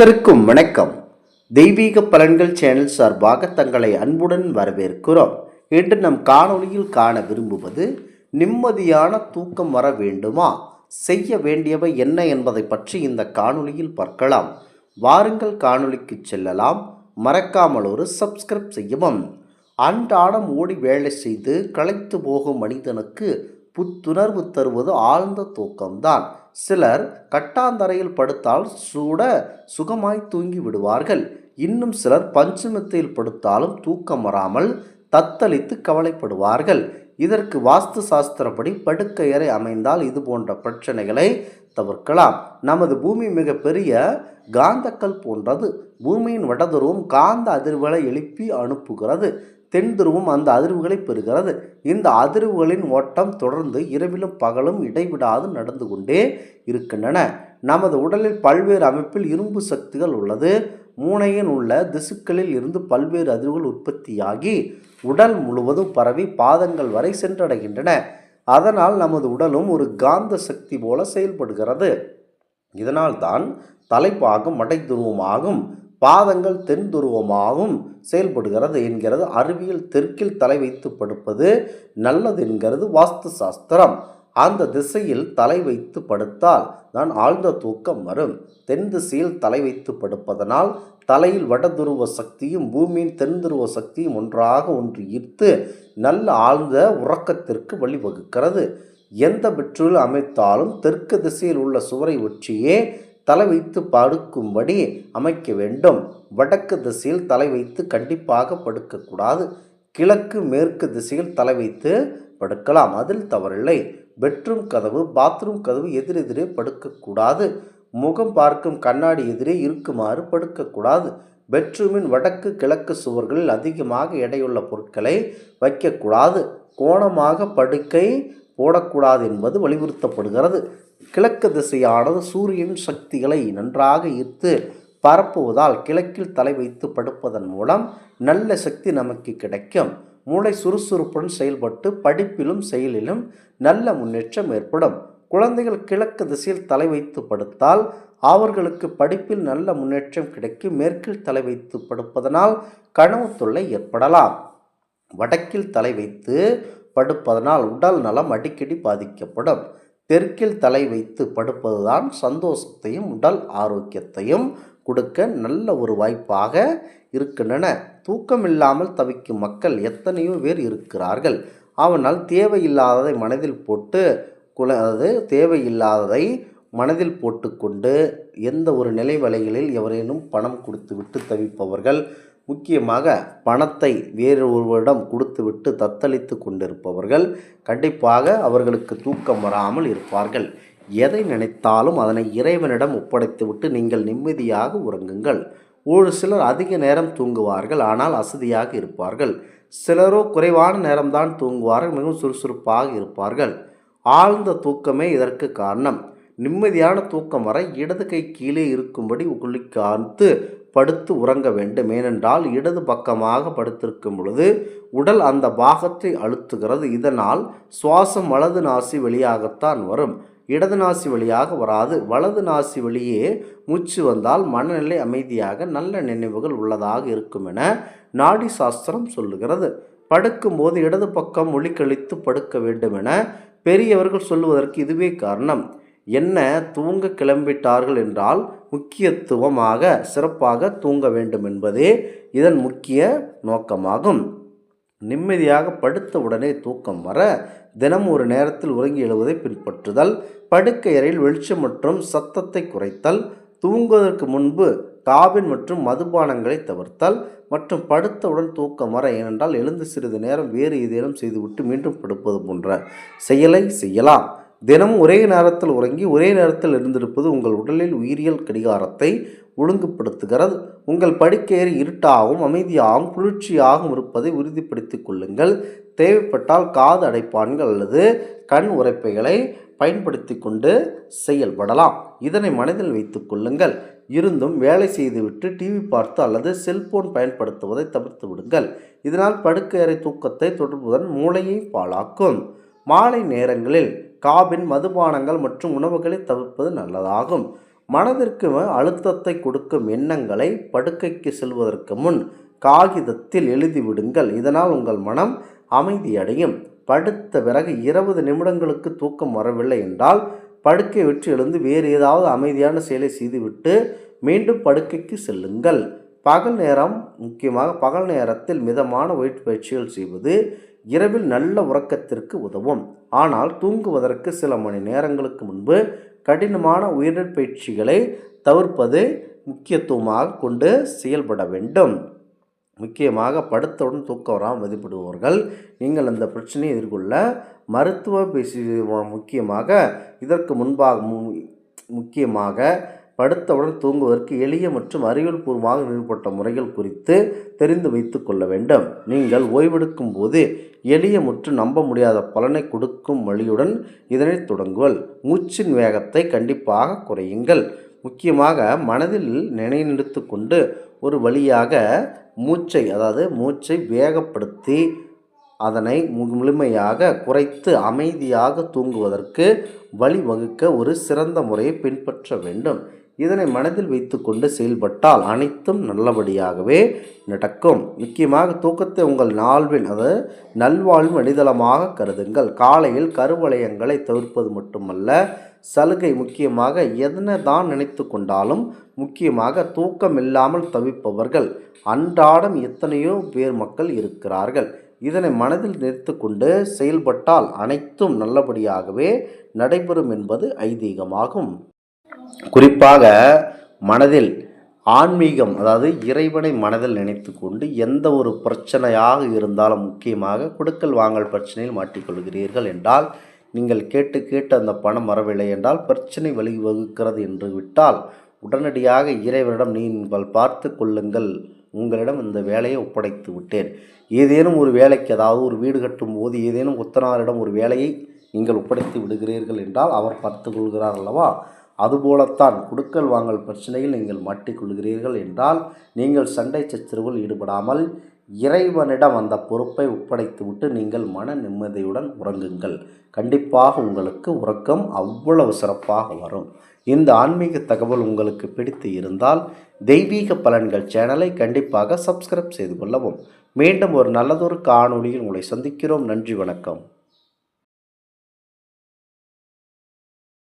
அனைவருக்கும் வணக்கம். தெய்வீக பலன்கள் சேனல் சார்பாக தங்களை அன்புடன் வரவேற்கிறோம். இன்று நம் காணொளியில் காண விரும்புவது நிம்மதியான தூக்கம் வர வேண்டுமா? செய்ய வேண்டியவை என்ன என்பதை பற்றி இந்த காணொளியில் பார்க்கலாம். வாருங்கள் காணொளிக்கு செல்லலாம். மறக்காமல் ஒரு சப்ஸ்கிரைப் செய்யவும். அன்றாடம் ஓடி வேலை செய்து களைத்து போகும் மனிதனுக்கு புத்துணர்வு தருவது ஆழ்ந்த தூக்கம்தான். சிலர் கட்டாந்தரையில் படுத்தால் சூட சுகமாய் தூங்கி விடுவார்கள். இன்னும் சிலர் பஞ்சமத்தில் படுத்தாலும் தூக்கம் வராமல் தத்தளித்து கவலைப்படுவார்கள். இதற்கு வாஸ்து சாஸ்திரப்படி படுக்கையறை அமைந்தால் இது போன்ற பிரச்சனைகளை தவிர்க்கலாம். நமது பூமி மிகப்பெரிய காந்தக்கல் போன்றது. பூமியின் வடதுருவம் காந்த அதிர்வுகளை எழுப்பி அனுப்புகிறது. தென் துருவம் அந்த அதிர்வுகளை பெறுகிறது. இந்த அதிர்வுகளின் ஓட்டம் தொடர்ந்து இரவிலும் பகலும் இடைவிடாது நடந்து கொண்டே இருக்கின்றன. நமது உடலில் பல்வேறு அமைப்பில் இரும்பு சக்திகள் உள்ளது. மூளையின் உள்ள திசுக்களில் இருந்து பல்வேறு அதிர்வுகள் உற்பத்தியாகி உடல் முழுவதும் பரவி பாதங்கள் வரை சென்றடைகின்றன. அதனால் நமது உடலும் ஒரு காந்த சக்தி போல செயல்படுகிறது. இதனால்தான் தலைப்பாகம் மடை துருவமாகும் பாதங்கள் தென் துருவமாகவும் செயல்படுகிறது என்கிறது. அறிவியல் தெற்கில் தலை வைத்து படுப்பது நல்லது என்கிறது வாஸ்து சாஸ்திரம் அந்த திசையில் தலை வைத்து படுத்தால் தான் ஆழ்ந்த தூக்கம் வரும். தென் திசையில் தலை வைத்து படுப்பதனால் தலையில் வடதுருவ சக்தியும் பூமியின் தென் துருவ சக்தியும் ஒன்றாக ஒன்று ஈர்த்து நல்ல ஆழ்ந்த உறக்கத்திற்கு வழிவகுக்கிறது. எந்த பெட்ரோல் அமைத்தாலும் தெற்கு திசையில் உள்ள சுவரை ஒற்றியே தலை வைத்து படுக்கும்படி அமைக்க வேண்டும். வடக்கு திசையில் தலை வைத்து கண்டிப்பாக படுக்கக்கூடாது. கிழக்கு மேற்கு திசையில் தலை வைத்து படுக்கலாம். அதில் தவறில்லை. பெட்ரூம் கதவு பாத்ரூம் கதவு எதிரெதிரே படுக்கக்கூடாது. முகம் பார்க்கும் கண்ணாடி எதிரே இருக்குமாறு படுக்கக்கூடாது. பெட்ரூமின் வடக்கு கிழக்கு சுவர்களில் அதிகமாக எடையுள்ள பொருட்களை வைக்கக்கூடாது. கோணமாக படுக்கை போடக்கூடாது என்பது வலியுறுத்தப்படுகிறது. கிழக்கு திசையானது சூரியன் சக்திகளை நன்றாக ஈர்த்து பரப்புவதால் கிழக்கில் தலை வைத்து படுப்பதன் மூலம் நல்ல சக்தி நமக்கு கிடைக்கும். மூளை சுறுசுறுப்புடன் செயல்பட்டு படிப்பிலும் செயலிலும் நல்ல முன்னேற்றம் ஏற்படும். குழந்தைகள் கிழக்கு திசையில் தலை வைத்து படுத்தால் அவர்களுக்கு படிப்பில் நல்ல முன்னேற்றம் கிடைக்கும். மேற்கில் தலை வைத்து படுப்பதனால் கனவு தொல்லை ஏற்படலாம். வடக்கில் தலை வைத்து படுப்பதனால் உடல் நலம் அடிக்கடி பாதிக்கப்படும். தெற்கில் தலை வைத்து படுப்பதுதான் சந்தோஷத்தையும் உடல் ஆரோக்கியத்தையும் கொடுக்க நல்ல ஒரு வாய்ப்பாக இருக்கின்றன. தூக்கம் இல்லாமல் தவிக்கும் மக்கள் எத்தனையோ பேர் இருக்கிறார்கள். அவனால் தேவையில்லாததை மனதில் போட்டு குல அதாவது தேவையில்லாததை மனதில் போட்டுக்கொண்டு எந்த ஒரு நிலை வலைகளில் எவரேனும் பணம் கொடுத்து விட்டு தவிப்பவர்கள் முக்கியமாக பணத்தை வேறு ஒருவரிடம் கொடுத்துவிட்டு தத்தளித்து கொண்டிருப்பவர்கள் கண்டிப்பாக அவர்களுக்கு தூக்கம் வராமல் இருப்பார்கள். எதை நினைத்தாலும் அதனை இறைவனிடம் ஒப்படைத்துவிட்டு நீங்கள் நிம்மதியாக உறங்குங்கள். ஒரு சிலர் அதிக நேரம் தூங்குவார்கள் ஆனால் அசதியாக இருப்பார்கள். சிலரோ குறைவான நேரம்தான் தூங்குவார்கள் மிகவும் சுறுசுறுப்பாக இருப்பார்கள். ஆழ்ந்த தூக்கமே இதற்கு காரணம். நிம்மதியான தூக்கம் வர இடது கை கீழே இருக்கும்படி குளிக்காத்து படுத்து உறங்க வேண்டும். ஏனென்றால் இடது பக்கமாக படுத்திருக்கும் பொழுது உடல் அந்த பாகத்தை அழுத்துகிறது. இதனால் சுவாசம் வலது நாசி வழியாகத்தான் வரும். இடது நாசி வழியாக வராது. வலது நாசி வழியே மூச்சு வந்தால் மனநிலை அமைதியாக நல்ல நினைவுகள் உள்ளதாக இருக்கும் என நாடி சாஸ்திரம் சொல்லுகிறது. படுக்கும்போது இடது பக்கம் ஒளி கழித்து படுக்க வேண்டும் என பெரியவர்கள் சொல்லுவதற்கு இதுவே காரணம். என்ன தூங்க கிளம்பிட்டார்கள் என்றால் முக்கியத்துவமாக சிறப்பாக தூங்க வேண்டும் என்பதே இதன் முக்கிய நோக்கமாகும். நிம்மதியாக படுத்த உடனே தூக்கம் வர தினம் ஒரு நேரத்தில் உறங்கி எழுவதை பின்பற்றுதல் படுக்கை அறையில் வெளிச்சம் மற்றும் சத்தத்தை குறைத்தல் தூங்குவதற்கு முன்பு காபின் மற்றும் மதுபானங்களை தவிர்த்தல் மற்றும் படுத்தவுடன் தூக்கம் வர ஏனென்றால் எழுந்து சிறிது நேரம் வேறு ஏதேனும் செய்துவிட்டு மீண்டும் படுப்பது போன்ற செயலை செய்யலாம். தினமும் ஒரே நேரத்தில் உறங்கி ஒரே நேரத்தில் இருந்திருப்பது உங்கள் உடலில் உயிரியல் கடிகாரத்தை ஒழுங்குபடுத்துகிறது. உங்கள் படுக்கையறை இருட்டாகவும் அமைதியாகவும் குளிர்ச்சியாகவும் இருப்பதை உறுதிப்படுத்திக் கொள்ளுங்கள். தேவைப்பட்டால் காது அடைப்பான்கள் அல்லது கண் உரைப்பைகளை பயன்படுத்தி கொண்டு செயல்படலாம். இதனை மனதில் வைத்துக் கொள்ளுங்கள். இருந்தும் வேலை செய்துவிட்டு டிவி பார்த்து அல்லது செல்போன் பயன்படுத்துவதை தவிர்த்து விடுங்கள். இதனால் படுக்கையறை தூக்கத்தை தொடர்புடன் மூளையை பாழாக்கும். மாலை நேரங்களில் காபின் மதுபானங்கள் மற்றும் உணவுகளை தவிர்ப்பது நல்லதாகும். மனதிற்கு அழுத்தத்தை கொடுக்கும் எண்ணங்களை படுக்கைக்கு செல்வதற்கு முன் காகிதத்தில் எழுதிவிடுங்கள். இதனால் உங்கள் மனம் அமைதியடையும். படுத்த பிறகு இருபது நிமிடங்களுக்கு தூக்கம் வரவில்லை என்றால் படுக்கை விட்டு எழுந்து வேறு ஏதாவது அமைதியான செயலை செய்துவிட்டு மீண்டும் படுக்கைக்கு செல்லுங்கள். பகல் நேரம் முக்கியமாக பகல் நேரத்தில் மிதமான உயிர்ப்பயிற்சிகள் செய்வது இரவில் நல்ல உறக்கத்திற்கு உதவும். ஆனால் தூங்குவதற்கு சில மணி நேரங்களுக்கு முன்பு கடினமான உயிரிழப்பயிற்சிகளை தவிர்ப்பது முக்கியத்துவமாக கொண்டு செயல்பட வேண்டும். முக்கியமாக படுத்தவுடன் தூக்கம் வராமல் மதிப்பிடுபவர்கள் நீங்கள் அந்த பிரச்சனையை எதிர்கொள்ள மருத்துவ பேசி முக்கியமாக இதற்கு முன்பாக மு- முக்கியமாக படுத்தவுடன் தூங்குவதற்கு எளிய மற்றும் அறிவியல் பூர்வமாக நிறுவப்பட்ட முறைகள் குறித்து தெரிந்து வைத்து கொள்ள வேண்டும். நீங்கள் ஓய்வெடுக்கும் போது எளிய மற்றும் நம்ப முடியாத பலனை கொடுக்கும் வழியுடன் இதனை தொடங்குவல். மூச்சின் வேகத்தை கண்டிப்பாக குறையுங்கள். முக்கியமாக மனதில் நினைநிறுத்து கொண்டு ஒரு வழியாக மூச்சை அதாவது மூச்சை வேகப்படுத்தி அதனை மு- முழுமையாக குறைத்து அமைதியாக தூங்குவதற்கு வழிவகுக்க ஒரு சிறந்த முறையை பின்பற்ற வேண்டும். இதனை மனதில் வைத்துக்கொண்டு செயல்பட்டால் அனைத்தும் நல்லபடியாகவே நடக்கும். முக்கியமாக தூக்கத்தை உங்கள் நாள்வின் அது நல்வாழ்வு அடித்தளமாக கருதுங்கள். காலையில் கருவளையங்களை தவிர்ப்பது மட்டுமல்ல சலுகை முக்கியமாக எதனை தான் நினைத்து கொண்டாலும் முக்கியமாக தூக்கம் இல்லாமல் தவிப்பவர்கள். அன்றாடம் எத்தனையோ பேர் மக்கள் இருக்கிறார்கள். இதனை மனதில் நிறுத்து கொண்டு செயல்பட்டால் அனைத்தும் நல்லபடியாகவே நடைபெறும் என்பது ஐதீகமாகும். குறிப்பாக மனதில் ஆன்மீகம் அதாவது இறைவனை மனதில் நினைத்து கொண்டு எந்த ஒரு பிரச்சனையாக இருந்தாலும் முக்கியமாக கொடுக்கல் வாங்கல் பிரச்சனையில் மாட்டிக்கொள்கிறீர்கள் என்றால் நீங்கள் கேட்டு கேட்டு அந்த பணம் வரவில்லை என்றால் பிரச்சனை வழிவகுக்கிறது என்று விட்டால் உடனடியாக இறைவனிடம் நீங்கள் பார்த்து கொள்ளுங்கள் உங்களிடம் இந்த வேலையை ஒப்படைத்து விட்டேன். ஏதேனும் ஒரு வேலைக்கு அதாவது ஒரு வீடு கட்டும் போது ஏதேனும் ஒத்தனாரிடம் ஒரு வேலையை நீங்கள் ஒப்படைத்து விடுகிறீர்கள் என்றால் அவர் பார்த்து கொள்கிறார் அல்லவா? அதுபோலத்தான் குடுக்கல் வாங்கல் பிரச்சனையில் நீங்கள் மாட்டிக்கொள்கிறீர்கள் என்றால் நீங்கள் சண்டை சச்சரவில் ஈடுபடாமல் இறைவனிடம் அந்த பொறுப்பை ஒப்படைத்துவிட்டு நீங்கள் மன நிம்மதியுடன் உறங்குங்கள். கண்டிப்பாக உங்களுக்கு உறக்கம் அவ்வளவு சிறப்பாக வரும். இந்த ஆன்மீக தகவல் உங்களுக்கு பிடித்து இருந்தால் தெய்வீக பலன்கள் சேனலை கண்டிப்பாக சப்ஸ்கிரைப் செய்து கொள்ளவும். மீண்டும் ஒரு நல்லதொரு காணொளியில் உங்களை சந்திக்கிறோம். நன்றி வணக்கம்.